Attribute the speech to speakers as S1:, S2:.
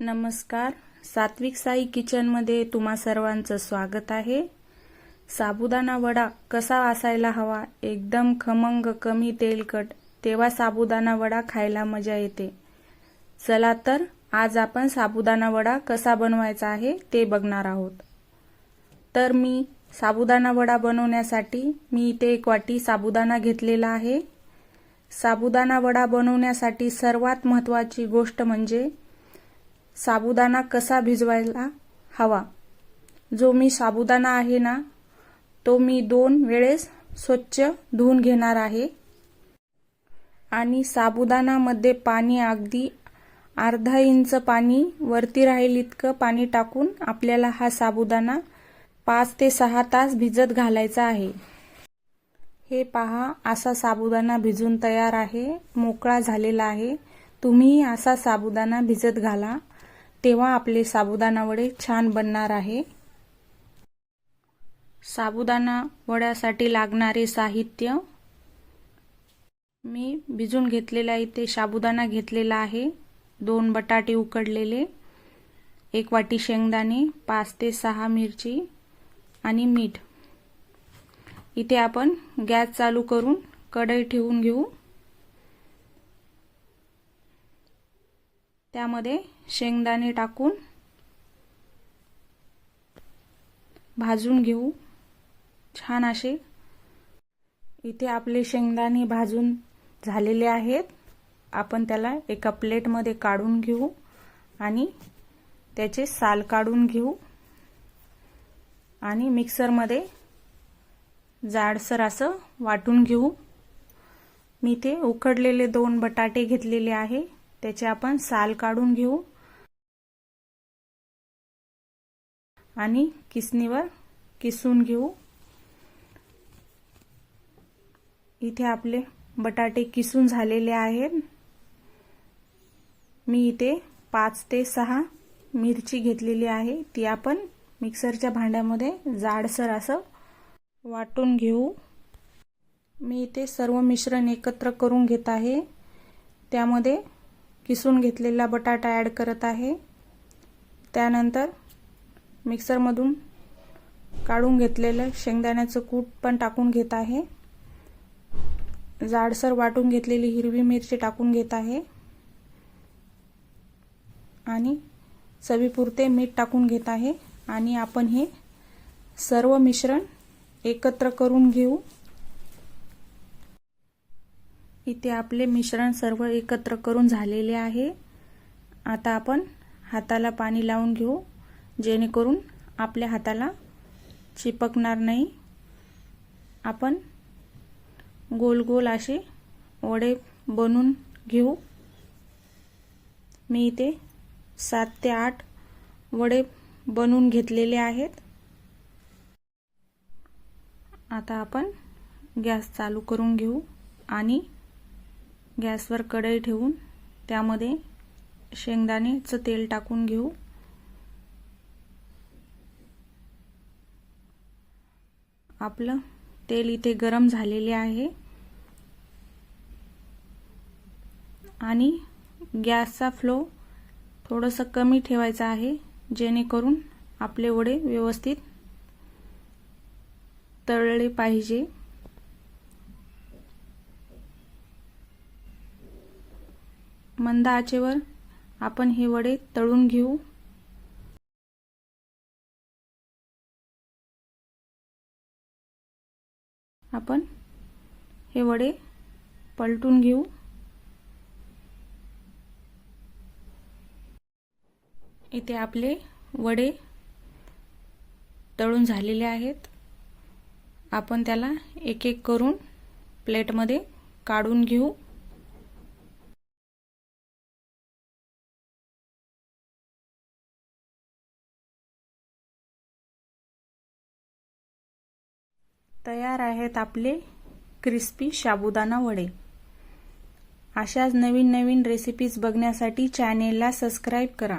S1: नमस्कार. सात्विक साई किचनमध्ये तुम्हा सर्वांचं स्वागत आहे. साबुदाणा वडा कसा असायला हवा? एकदम खमंग कमी तेलकट तेव्हा साबुदाणा वडा खायला मजा येते. चला तर आज आपण साबुदाणा वडा कसा बनवायचा आहे ते बघणार आहोत. तर मी साबुदाणा वडा बनवण्यासाठी मी इथे एक वाटी साबुदाणा घेतलेला आहे. साबुदाणा वडा बनवण्यासाठी सर्वात महत्त्वाची गोष्ट म्हणजे साबुदाणा कसा भिजवायला हवा? जो मी साबुदाणा आहे ना तो मी दोन वेळेस स्वच्छ धुवून घेणार आहे. आणि साबुदाणामध्ये पाणी अगदी अर्धा इंच पाणी वरती राहील इतकं पाणी टाकून आपल्याला हा साबुदाणा पाच ते सहा तास भिजत घालायचा आहे. हे पहा असा साबुदाणा भिजून तयार आहे मोकळा झालेला आहे. तुम्ही असा साबुदाणा भिजत घाला. तेव्हा आपले साबुदाणा वडे छान बनणार आहे. साबुदाणा वड्यासाठी लागणारे साहित्य. मी भिजून घेतलेला इथे साबुदाणा घेतलेला आहे. दोन बटाटे उकडलेले. एक वाटी शेंगदाणे पाच ते सहा मिरची आणि मीठ. इथे आपण गॅस चालू करून कढई ठेवून घेऊ. त्यामध्ये शेंगदाणे टाकून भाजून घेऊ. छान असे. इथे आपले शेंगदाणे भाजून झालेले आहेत. आपण त्याला एका प्लेटमध्ये काढून घेऊ आणि त्याचे साल काढून घेऊ. आणि मिक्सरमध्ये जाडसर असं वाटून घेऊ. मी ते उकडलेले दोन बटाटे घेतलेले आहे. त्याचे आपण साल काढून घेऊ. आणि किसणीवर किसून घेऊ. इथे आपले बटाटे किसून झालेले आहेत. मी इथे पाच ते सहा मिरची घेतलेली आहे. ती आपण मिक्सरच्या भांड्यामध्ये जाडसर असं वाटून घेऊ. मी इथे सर्व मिश्रण एकत्र करून घेत आहे. त्यामध्ये किसून घेतलेला बटाटा ॲड करत आहे. त्यानंतर मिक्सरमधून काढून घेतलेलं शेंगदाण्याचं कूट पण टाकून घेत आहे. जाडसर वाटून घेतलेली हिरवी मिरची टाकून घेत आहे. आणि चवीपुरते मीठ टाकून घेत आहे. आणि आपण हे सर्व मिश्रण एकत्र करून घेऊ. इथे आपले मिश्रण सर्व एकत्र करून झालेले आहे. आता आपण हाताला पाणी लावून घेऊ. जेणेकरून आपल्या हाताला चिपकणार नाही. आपण गोल गोल असे वडे बनवून घेऊ. मी इथे सात ते आठ वडे बनवून घेतलेले आहेत. आता आपण गॅस चालू करून घेऊ आणि गॅसवर कढई ठेवून त्यामध्ये शेंगदाणेचं तेल टाकून घेऊ. आपलं तेल इथे गरम झालेले आहे. आणि गॅसचा फ्लो थोडंसं कमी ठेवायचा आहे जेणेकरून आपले वडे व्यवस्थित तळले पाहिजे. मंद आचेवर आपण हे वडे तळून घेऊ. आपण हे वडे पलटून घेऊ. इथे आपले वडे तळून झालेले आहेत. आपण त्याला एक एक करून प्लेटमध्ये काढून घेऊ. तयार आहेत आपले क्रिस्पी साबुदाणा वडे. अशाच नवीन नवीन रेसिपीज बघण्यासाठी चॅनेलला सबस्क्राईब करा.